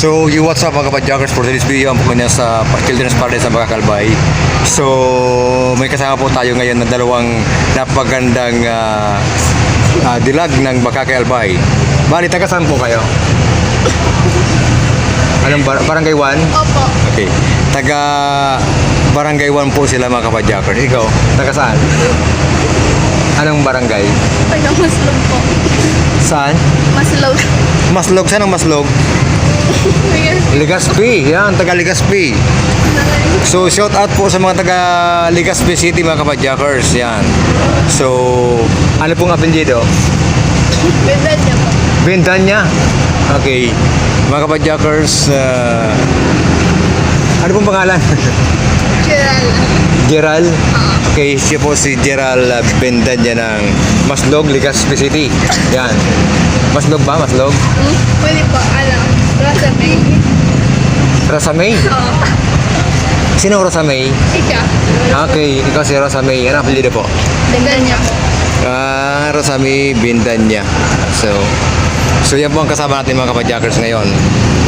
So, you what's up mga kapadjakers for today's video? Ang pupunta sa Children's Paradise sa Bakakalbay. So, may kasama po tayo ngayon na dalawang napagandang ah, ah, dilag ng Bakakalbay. Bali, taga saan po kayo? Anong bar- barangay 1? Opo. Okay. Taga barangay 1 po sila mga kapadjakers. Ikaw, taga saan? Anong barangay? Taga Maslog po. Saan? Maslog. Maslog. Saan ang Maslog? Legazpi. Yan, taga Legazpi. So, shout out po sa mga taga Legazpi City mga kapadjakers. Yan. So, ano pong apelyido? Ganda niya po. Bentanya. Okay. Mga kapadjakers, uh, ano pong pangalan? Chiral. Geral. Okay, siya po si Geral uh, Bentanya ng Maslog, Legazpi City. Yan. Maslog ba? Maslog? Hmm? Pwede po, alam. Rasa May. Rosa May? Oo. Sino Rosa May? Ika. Okay, ikaw si Rosa May. Ano apelyido po? Ganda niya po. Ah, Rosami Bindanya. So, so yan po ang kasama natin mga kapadjakers ngayon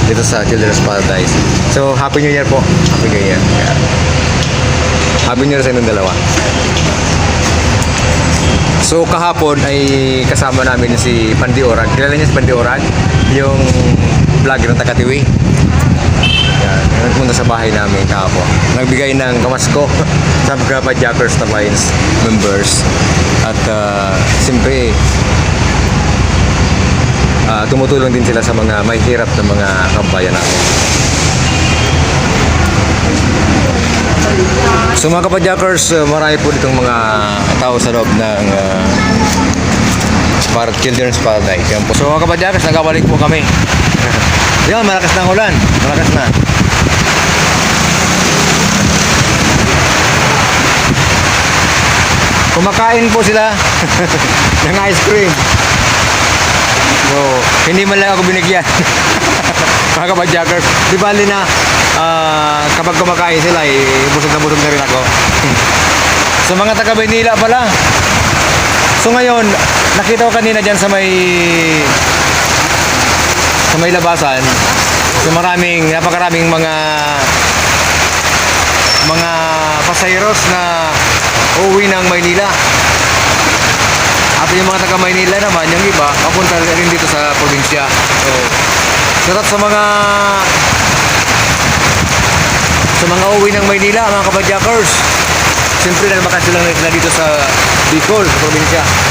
dito sa Children's Paradise. So, Happy New Year po. Happy New Year. Yeah. Happy New Year sa inyong dalawa. So, kahapon ay kasama namin si Pandi Orag. Kilala niyo si Pandi Orag? Yung vlogger ng Takatiwi. Yan, nagpunta sa bahay namin kahapon. Nagbigay ng kamasko sa mga Jackers na Lions members. At uh, siyempre, ah, tumutulong din sila sa mga may hirap na mga kabayan namin. So mga kapadjakers, uh, marami po ditong mga tao sa loob ng uh, para Children's Paradise. Yan po. So mga kapadjakers, nagkabalik po kami. Yan, malakas na ulan. Malakas na. Kumakain po sila ng ice cream. So, hindi man lang ako binigyan. Mga kapadjakers. Di bali na ah, kapag kumakain sila, eh, busog na busog na rin ako. so mga taga Maynila pala. So ngayon, nakita ko kanina dyan sa may sa may labasan. So maraming, napakaraming mga mga pasayeros na uuwi ng Maynila. At yung mga taga Maynila naman, yung iba, papunta rin dito sa probinsya. So, sarap sa mga sa mga uwi ng Maynila, mga kapadjakers. Siyempre, lang sila dito sa Bicol, sa probinsya.